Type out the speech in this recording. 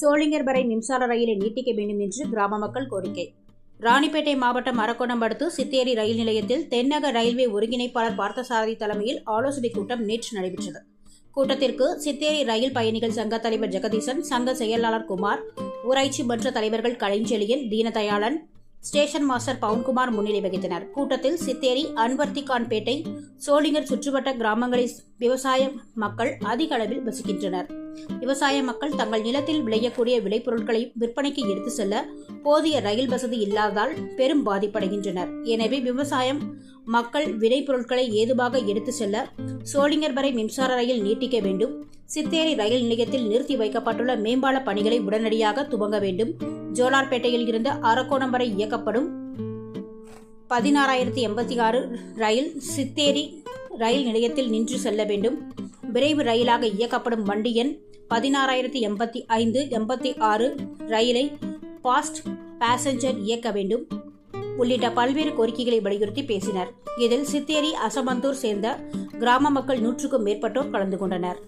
சோளிங்கர்பரை மின்சார ரயிலை நீட்டிக்க வேண்டும் என்று கிராம மக்கள் கோரிக்கை. ராணிப்பேட்டை மாவட்டம் அரக்கோணம் அடுத்து சித்தேரி ரயில் நிலையத்தில் தென்னக ரயில்வே ஒருங்கிணைப்பாளர் பார்த்தசாரதி தலைமையில் ஆலோசனைக் கூட்டம் நேற்று நடைபெற்றது. கூட்டத்திற்கு சித்தேரி ரயில் பயணிகள் சங்க தலைவர் ஜெகதீசன் சங்க செயலாளர் குமார் ஊராட்சி மன்ற தலைவர்கள் கலைஞ்செழியன் தீனதயாளன் ஸ்டேஷன் மாஸ்டர் பவுன்குமார் முன்னிலை வகித்தனர். கூட்டத்தில் சித்தேரி அன்வர்த்திகான்பேட்டை சோளிங்கர் சுற்றுவட்ட கிராமங்களில் விவசாய மக்கள் அதிக அளவில் வசிக்கின்றனர். விவசாய மக்கள் தங்கள் நிலத்தில் விளையக்கூடிய விளைபொருட்களை விற்பனைக்கு எடுத்து செல்ல போதிய ரயில் வசதி இல்லாததால் பெரும் பாதிப்படைகின்றனர். எனவே விவசாயம் மக்கள் விளைபொருட்களை ஏதுவாக எடுத்து செல்ல சோளிங்கர் வரை மின்சார ரயில் நீட்டிக்க வேண்டும். சித்தேரி ரயில் நிலையத்தில் நிறுத்தி வைக்கப்பட்டுள்ள மேம்பால பணிகளை உடனடியாக துவங்க வேண்டும். ஜோலார்பேட்டையில் இருந்து அரக்கோணம் வரை இயக்கப்படும் பதினாறாயிரத்தி எண்பத்தி ஆறு ரயில் சித்தேரி ரயில் நிலையத்தில் நின்று செல்ல வேண்டும். விரைவு ரயிலாக இயக்கப்படும் வண்டி எண் பதினாறாயிரத்தி எண்பத்தி ஐந்து எண்பத்தி ஆறு ரயிலை ஃபாஸ்ட் பேசஞ்சர் இயக்க வேண்டும். உள்ளிட்ட பல்வேறு கோரிக்கைகளை வலியுறுத்தி பேசினர். இதில் சித்தேரி அசமந்தூர் சேர்ந்த கிராம மக்கள் நூற்றுக்கும் மேற்பட்டோர் கலந்து கொண்டனர்.